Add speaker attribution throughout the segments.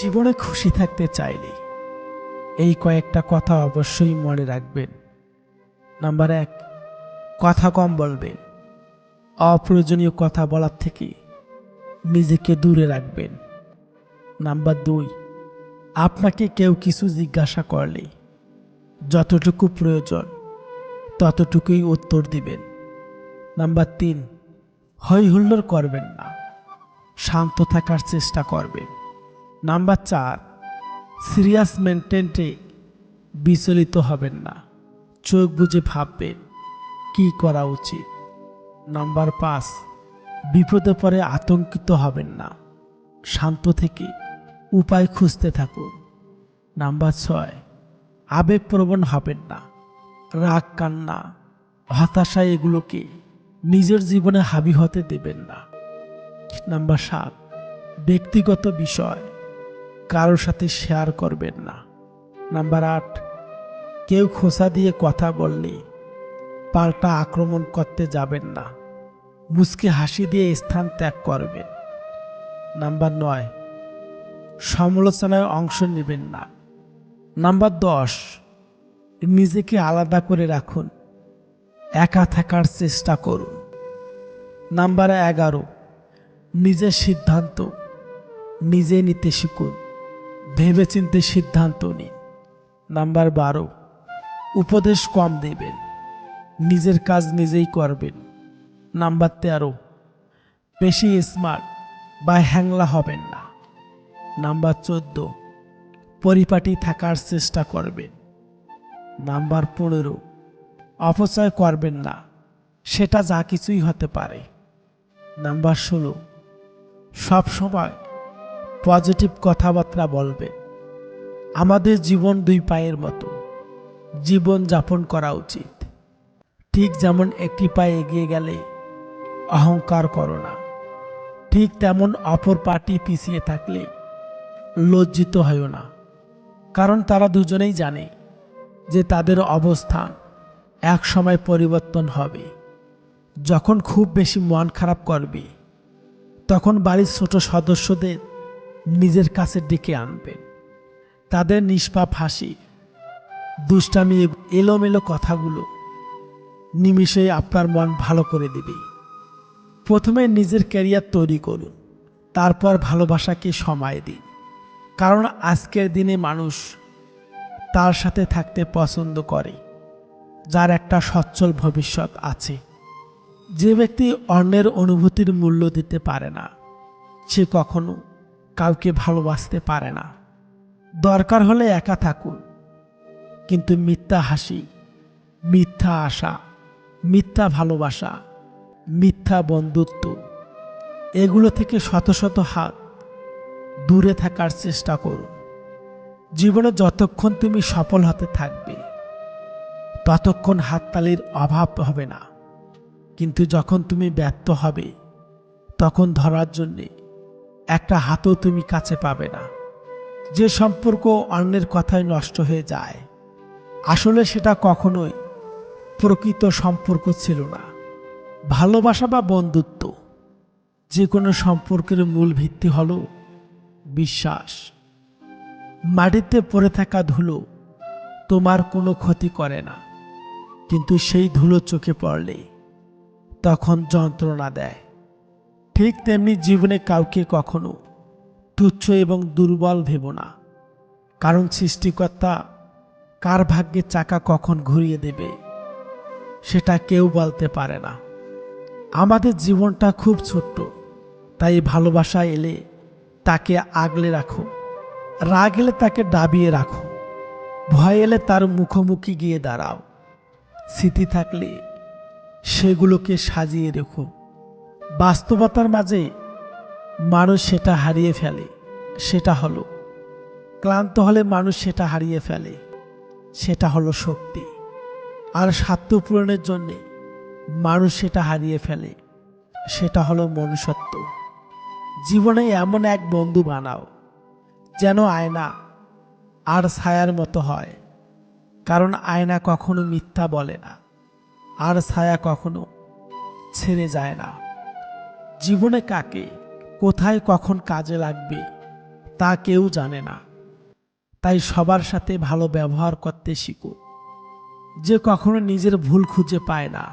Speaker 1: জীবনে খুশি থাকতে চাইলে এই কয়েকটা কথা অবশ্যই মনে রাখবেন। নাম্বার এক, কথা কম বলবেন। অপ্রয়োজনীয় কথা বলার থেকে নিজেকে দূরে রাখবেন। নাম্বার দুই, আপনাকে কেউ কিছু জিজ্ঞাসা করলে যতটুকু প্রয়োজন ততটুকুই উত্তর দিবেন। নাম্বার তিন হৈ হুল্লোড় করবেন না। শান্ত থাকার চেষ্টা করবেন। নাম্বার চার, সিরিয়াস মেনটেন্টে বিচলিত হবেন না। চোখ বুঝে ভাববেন, কি করা উচিত? নাম্বার পাঁচ, বিপদে পরে আতঙ্কিত হবেন না। শান্ত থেকে উপায় খুঁজতে থাকুন। নাম্বার ছয়, আবেগপ্রবণ হবেন না। রাগ, কান্না হতাশা এগুলোকে নিজের জীবনে হাবি হতে দেবেন না। নাম্বার সাত, ব্যক্তিগত বিষয়। কারোর সাথে শেয়ার করবেন না। নাম্বার আট, কেউ খোসা দিয়ে কথা বললে পাল্টা আক্রমণ করতে যাবেন না। মুসকে হাসি দিয়ে স্থান ত্যাগ করবেন। নাম্বার নয়, সমালোচনায় অংশ নেবেন না। নাম্বার দশ, নিজেকে আলাদা করে রাখুন। একা থাকার চেষ্টা করুন। নাম্বার এগারো, নিজের সিদ্ধান্ত নিজে নিতে শিখুন। ভেবেচিন্তে সিদ্ধান্ত নিন। নাম্বার বারো, উপদেশ কম দেবেন। নিজের কাজ নিজেই করবেন। নাম্বার তেরো, বেশি স্মার্ট বা হ্যাংলা হবেন না। নাম্বার চোদ্দ, পরিপাটি থাকার চেষ্টা করবেন। নাম্বার পনেরো, অপচয় করবেন না। সেটা যা কিছুই হতে পারে। নাম্বার ষোলো, সবসময় পজিটিভ কথাবার্তা বলবে। আমাদের জীবন দুই পায়ের মতো। জীবন যাপন করা উচিত। ঠিক যেমন একটি পায়ে এগিয়ে গেলে অহংকার করো না। ঠিক তেমন অপর পাটি পিছিয়ে থাকলে লজ্জিত হও না। কারণ তারা দুজনেই জানে যে তাদের অবস্থান এক সময় পরিবর্তন হবে। যখন খুব বেশি মন খারাপ করবে, তখন বাড়ির ছোট সদস্যদের নিজের কাছে ডেকে আনবেন। তাদের নিষ্পাপ হাসি, দুষ্টামি এলোমেলো কথাগুলো নিমিষেই আপনার মন ভালো করে দেবে প্রথমে নিজের ক্যারিয়ার তৈরি করুন, তারপর ভালোবাসাকে সময় দিন। কারণ আজকের দিনে মানুষ তার সাথে থাকতে পছন্দ করে, যার একটা সচ্ছল ভবিষ্যৎ আছে। যে ব্যক্তি অন্যের অনুভূতির মূল্য দিতে পারে না, সে কখনো কাউকে ভালোবাসতে পারে না। দরকার হলে একা থাকুন। কিন্তু মিথ্যা হাসি, মিথ্যা আশা, মিথ্যা ভালোবাসা, মিথ্যা বন্ধুত্ব, এগুলো থেকে শত শত হাত দূরে থাকার চেষ্টা করুন। জীবনে যতক্ষণ তুমি সফল হতে থাকবে, ততক্ষণ হাততালির অভাব হবে না। কিন্তু যখন তুমি ব্যর্থ হবে, তখন ধরার জন্যে একটা হাতও তুমি কাছে পাবে না। যে সম্পর্ক অন্যের কথায় নষ্ট হয়ে যায়। আসলে সেটা কখনোই প্রকৃত সম্পর্ক ছিল না। ভালোবাসা বা বন্ধুত্ব যে কোনো সম্পর্কের মূল ভিত্তি হলো বিশ্বাস। মাটিতে পড়ে থাকা ধুলো তোমার কোনো ক্ষতি করে না। কিন্তু সেই ধুলো চোখে পড়লে তখন যন্ত্রণা দেয়। ঠিক তেমনি জীবনে কাউকে কখনো তুচ্ছ এবং দুর্বল ভেব না। কারণ সৃষ্টিকর্তা কার ভাগ্যে চাকা কখন ঘুরিয়ে দেবে, সেটা কেউ বলতে পারে না। আমাদের জীবনটা খুব ছোট্ট, তাই ভালোবাসা এলে তাকে আগলে রাখো, রাগ এলে তাকে ডাবিয়ে রাখো, ভয় এলে তার মুখোমুখি গিয়ে দাঁড়াও। স্মৃতি থাকলে সেগুলোকে সাজিয়ে রেখো। বাস্তবতার মাঝে মানুষ সেটা হারিয়ে ফেলে, সেটা হলো। ক্লান্ত হলে মানুষ সেটা হারিয়ে ফেলে, সেটা হলো শক্তি। আর স্বার্থ পূরণের জন্যে মানুষ সেটা হারিয়ে ফেলে, সেটা হলো মনুষ্যত্ব। জীবনে এমন এক বন্ধু বানাও, যেন আয়না আর ছায়ার মতো হয়। কারণ আয়না কখনো মিথ্যা বলে না, আর ছায়া কখনো ছেড়ে যায় না। জীবনে কাকে, কোথায় কখন কাজে লাগবে, তা কেউ জানে না। তাই সবার সাথে ভালো ব্যবহার করতে শিখো। যে কখনো নিজের ভুল খুঁজে পায় না,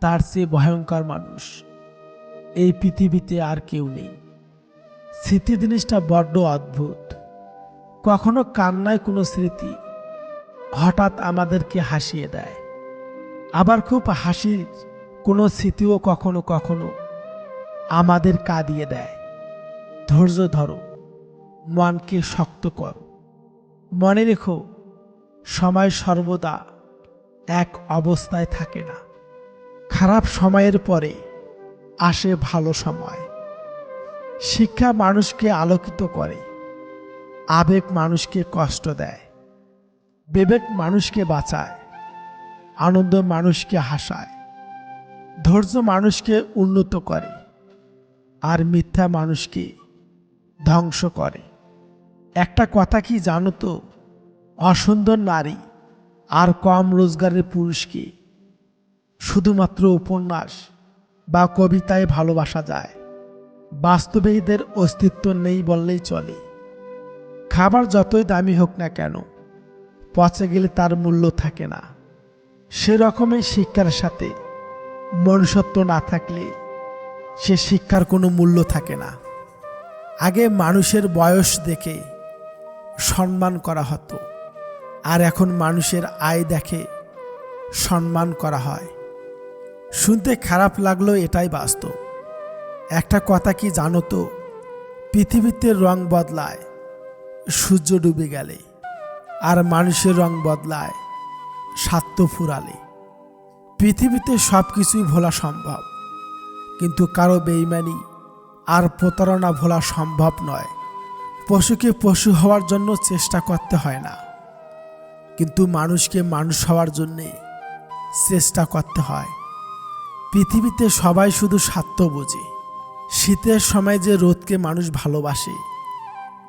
Speaker 1: তার চেয়ে ভয়ঙ্কর মানুষ। এই পৃথিবীতে আর কেউ নেই। স্মৃতি জিনিসটা বড্ড অদ্ভুত। কখনো কান্নায় কোনো স্মৃতি হঠাৎ আমাদেরকে হাসিয়ে দেয়। আবার খুব হাসির কোনো স্মৃতিও কখনো কখনো আমাদের কাঁদিয়ে দেয়। ধৈর্য ধরো, মনকে শক্ত করো। মনে রেখো, সময় সর্বদা এক অবস্থায় থাকে না। খারাপ সময়ের পরে আসে ভালো সময়। শিক্ষা মানুষকে আলোকিত করে, আবেগ মানুষকে কষ্ট দেয়। বিবেক মানুষকে বাঁচায়, আনন্দ মানুষকে হাসায়। ধৈর্য মানুষকে উন্নত করে। আর মিথ্যা মানুষকে ধ্বংস করে। একটা কথা কি জানো তো? অসুন্দর নারী আর কম রোজগারের পুরুষকে শুধুমাত্র উপন্যাস বা কবিতায় ভালোবাসা যায়। বাস্তবে এদের অস্তিত্ব নেই বললেই চলে। খাবার যতই দামি হোক না কেন, পচে গেলে তার মূল্য থাকে না। সেরকমই শিক্ষার সাথে মনুষ্যত্ব না থাকলে সে শিক্ষার কোনো মূল্য থাকে না। আগে মানুষের বয়স দেখে সম্মান করা হতো। আর এখন মানুষের আয় দেখে সম্মান করা হয়। শুনতে খারাপ লাগলেও এটাই বাস্তব। একটা কথা কি জানো তো? পৃথিবীতে রং বদলায়, সূর্য ডুবে গেলে। আর মানুষের রং বদলায়, স্বার্থ ফুরালে। পৃথিবীতে সব কিছুই ভোলা সম্ভব। কিন্তু কারও বেইমানি আর প্রতারণা ভোলা সম্ভব নয়। পশুকে পশু হওয়ার জন্য চেষ্টা করতে হয় না। কিন্তু মানুষকে মানুষ হওয়ার জন্যে চেষ্টা করতে হয়। পৃথিবীতে সবাই শুধু স্বার্থ বোঝে। শীতের সময় যে রোদকে মানুষ ভালোবাসে,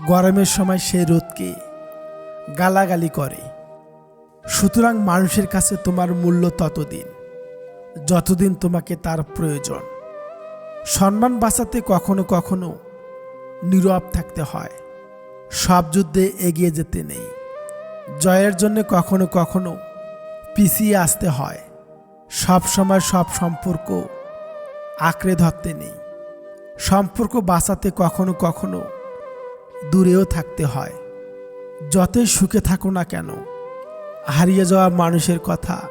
Speaker 1: গরমের সময় সেই রোদকে গালাগালি করে। সুতরাং মানুষের কাছে তোমার মূল্য ততদিন, যতদিন তোমাকে তার প্রয়োজন। সম্মান বাঁচাতে কখনো কখনো নীরব থাকতে হয়। সব যুদ্ধে এগিয়ে যেতে নেই। জয়ের জন্য কখনো কখনো পিছিয়ে আসতে হয়। সব সময় সব সম্পর্ক আঁকড়ে ধরতে নেই। সম্পর্ক বাঁচাতে কখনো কখনো দূরেও থাকতে হয়। যতই সুখে থাকো না কেন, হারিয়ে যাওয়া মানুষের কথা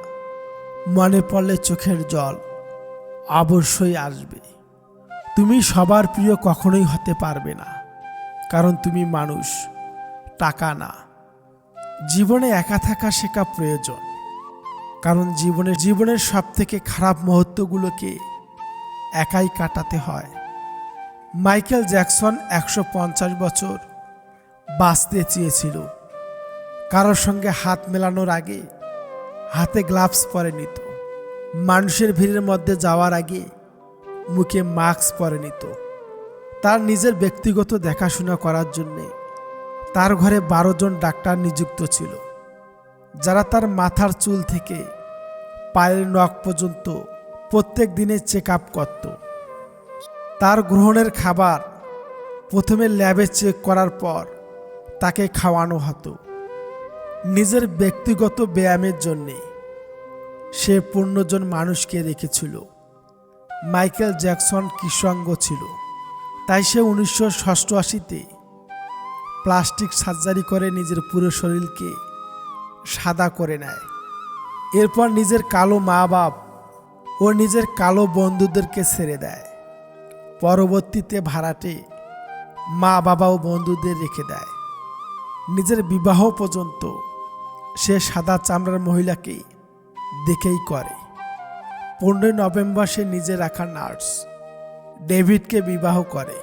Speaker 1: মনে পড়লে চোখের জল অবশ্যই আসবে। তুমি সবার প্রিয় কখনোই হতে পারবে না, কারণ তুমি মানুষ, টাকা না। জীবনে একা থাকা শেখা প্রয়োজন, কারণ জীবনের জীবনের সব থেকে খারাপ মুহূর্তগুলোকে একাই কাটাতে হয়। মাইকেল জ্যাকসন একশো পঞ্চাশ বছর বাঁচতে চেয়েছিল। কারোর সঙ্গে হাত মেলানোর আগে হাতে গ্লাভস পরে নিত। মানুষের ভিড়ের মধ্যে যাওয়ার আগে মুখে মাস্ক পরে নিত। তার নিজের ব্যক্তিগত দেখাশোনা করার জন্যে তার ঘরে বারো জন ডাক্তার নিযুক্ত ছিল, যারা তার মাথার চুল থেকে পায়ের নখ পর্যন্ত প্রত্যেক দিনে চেক আপ করত। তার গ্রহণের খাবার প্রথমে ল্যাবে চেক করার পর তাকে খাওয়ানো হতো। নিজের ব্যক্তিগত ব্যায়ামের জন্যে সে পূর্ণজন মানুষকে রেখেছিল। মাইকেল জ্যাকসন কৃষাঙ্গ ছিল। তাই সে উনিশশো ষষ্টাশিতে প্লাস্টিক সার্জারি করে নিজের পুরো শরীরকে সাদা করে নেয়। এরপর নিজের কালো মা বাপ ও নিজের কালো বন্ধুদেরকে ছেড়ে দেয়। পরবর্তীতে ভাড়াটে মা বাবা ও বন্ধুদের রেখে দেয়। নিজের বিবাহ পর্যন্ত সে সাদা চামড়ার মহিলাকে দেখেই করে। পনেরোই নভেম্বর সে নিজে রাখা নার্স। ডেভিডকে বিবাহ করে।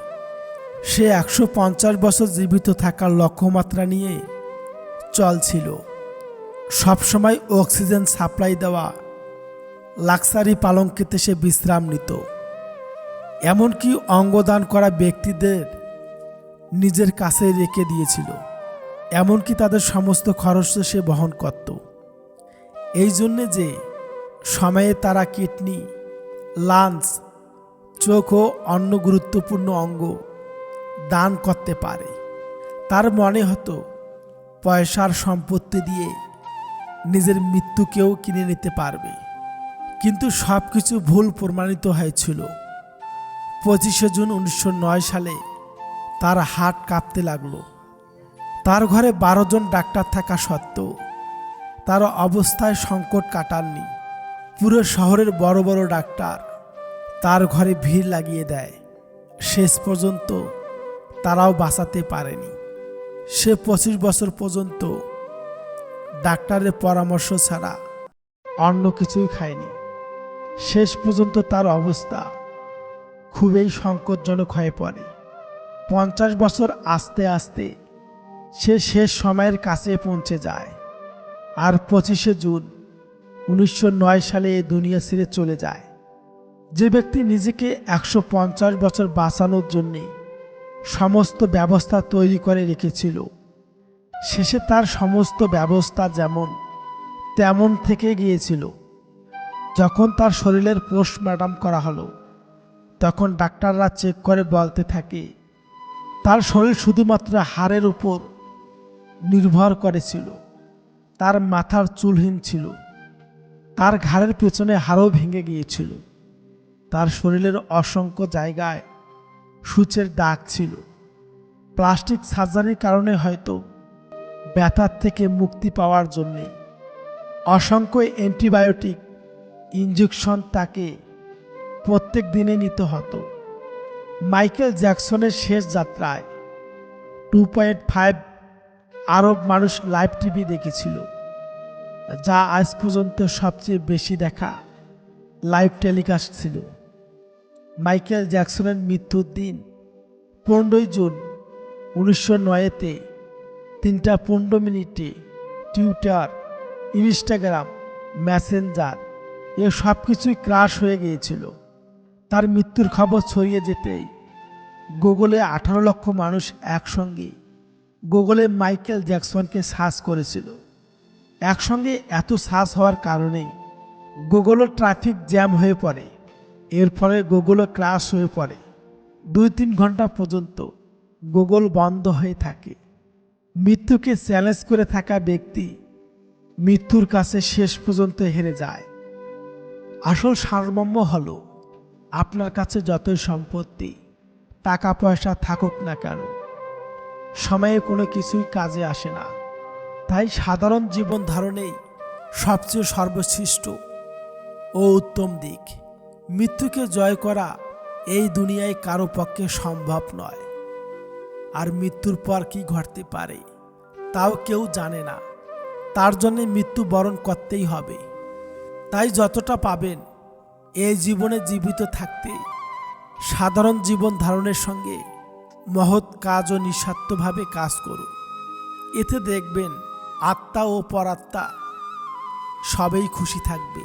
Speaker 1: সে একশো পঞ্চাশ বছর জীবিত থাকার লক্ষ্যমাত্রা নিয়ে চলছিল। সবসময় অক্সিজেন সাপ্লাই দেওয়া, লাক্সারি পালঙ্কিতে সে বিশ্রাম নিত এমনকি অঙ্গদান করা ব্যক্তিদের নিজের কাছে রেখে দিয়েছিল। এমনকি তাদের সমস্ত খরচ সে বহন করত। এই জন্যে যে সময়ে তারা কিডনি লাঞ্চ চোখ ও অন্য গুরুত্বপূর্ণ অঙ্গ দান করতে পারে। তার মনে হতো, পয়সার সম্পত্তি দিয়ে নিজের মৃত্যুকেও কিনে নিতে পারবে। কিন্তু সব কিছু ভুল প্রমাণিত হয়েছিল। পঁচিশে জুন উনিশশো নয় সালে তার হাট কাঁপতে লাগল। তার ঘরে বারো জন ডাক্তার থাকা সত্ত্বেও তার অবস্থায় সংকট কাটাননি। পুরো শহরের বড় বড় ডাক্তার তার ঘরে ভিড় লাগিয়ে দেয়। শেষ পর্যন্ত তারাও বাঁচাতে পারেনি। সে পঁচিশ বছর পর্যন্ত ডাক্তারের পরামর্শ ছাড়া অন্য কিছুই খায়নি। শেষ পর্যন্ত তার অবস্থা খুবই সংকটজনক হয়ে পড়ে। পঞ্চাশ বছর আস্তে আস্তে সে শেষ সময়ের কাছে পৌঁছে যায়। আর পঁচিশে জুন উনিশশো নয় সালে এ দুনিয়া ছেড়ে চলে যায়। যে ব্যক্তি নিজেকে একশো পঞ্চাশ বছর বাঁচানোর জন্যে সমস্ত ব্যবস্থা তৈরি করে রেখেছিল, শেষে তার সমস্ত ব্যবস্থা যেমন তেমন থেকে গিয়েছিল। যখন তার শরীরের পোস্টমর্টম করা হলো, তখন ডাক্তাররা চেক করে বলতে থাকে, তার শরীর শুধুমাত্র হাড়ের উপর নির্ভর করেছিল, তার মাথার চুলহীন ছিল। তার ঘাড়ের পেছনে হাড়ও ভেঙে গিয়েছিল। তার শরীরের অসংখ্য জায়গায় সূচের দাগ ছিল। প্লাস্টিক সার্জারির কারণে হয়তো ব্যথার থেকে মুক্তি পাওয়ার জন্যে অসংখ্য অ্যান্টিবায়োটিক ইঞ্জেকশন তাকে প্রত্যেক দিনে নিতে হতো। মাইকেল জ্যাকসনের শেষ যাত্রায় টু পয়েন্ট ফাইভ আরব মানুষ লাইভ টিভি দেখেছিল। যা আজ পর্যন্ত সবচেয়ে বেশি দেখা লাইভ টেলিকাস্ট ছিল। মাইকেল জ্যাকসনের মৃত্যুর দিন, পনেরোই জুন উনিশশো নয়েতে তিনটা পনেরো মিনিটে টুইটার ইনস্টাগ্রাম মেসেঞ্জার এ সব কিছুই ক্রাশ হয়ে গিয়েছিল। তার মৃত্যুর খবর ছড়িয়ে যেতেই গুগলে আঠারো লক্ষ মানুষ একসঙ্গে গুগলে মাইকেল জ্যাকসনকে সার্চ করেছিল। একসঙ্গে এত সার্চ হওয়ার কারণেই গুগলও ট্রাফিক জ্যাম হয়ে পড়ে। এর ফলে গুগলও ক্রাশ হয়ে পড়ে। দুই তিন ঘণ্টা পর্যন্ত গুগল বন্ধ হয়ে থাকে। মৃত্যুকে চ্যালেঞ্জ করে থাকা ব্যক্তি মৃত্যুর কাছে শেষ পর্যন্ত হেরে যায়। আসল সারমর্ম হল, আপনার কাছে যতই সম্পত্তি টাকা পয়সা থাকুক না কেন, সময়ে কোনো কিছুই কাজে আসে না। তাই সাধারণ জীবন ধারণেই সবচেয়ে সর্বশ্রেষ্ঠ ও উত্তম দিক। মৃত্যুকে জয় করা এই দুনিয়ায় কারও পক্ষে সম্ভব নয়। আর মৃত্যুর পর কি ঘটতে পারে, তাও কেউ জানে না। তার জন্য মৃত্যু বরণ করতেই হবে। তাই যতটা পাবেন এই জীবনে জীবিত থাকতে সাধারণ জীবন ধারণের সঙ্গে মহৎ কাজ ও নিঃস্বার্থভাবে কাজ করুন। এতে দেখবেন আত্মা ও পরাত্মা সবেই খুশি থাকবে।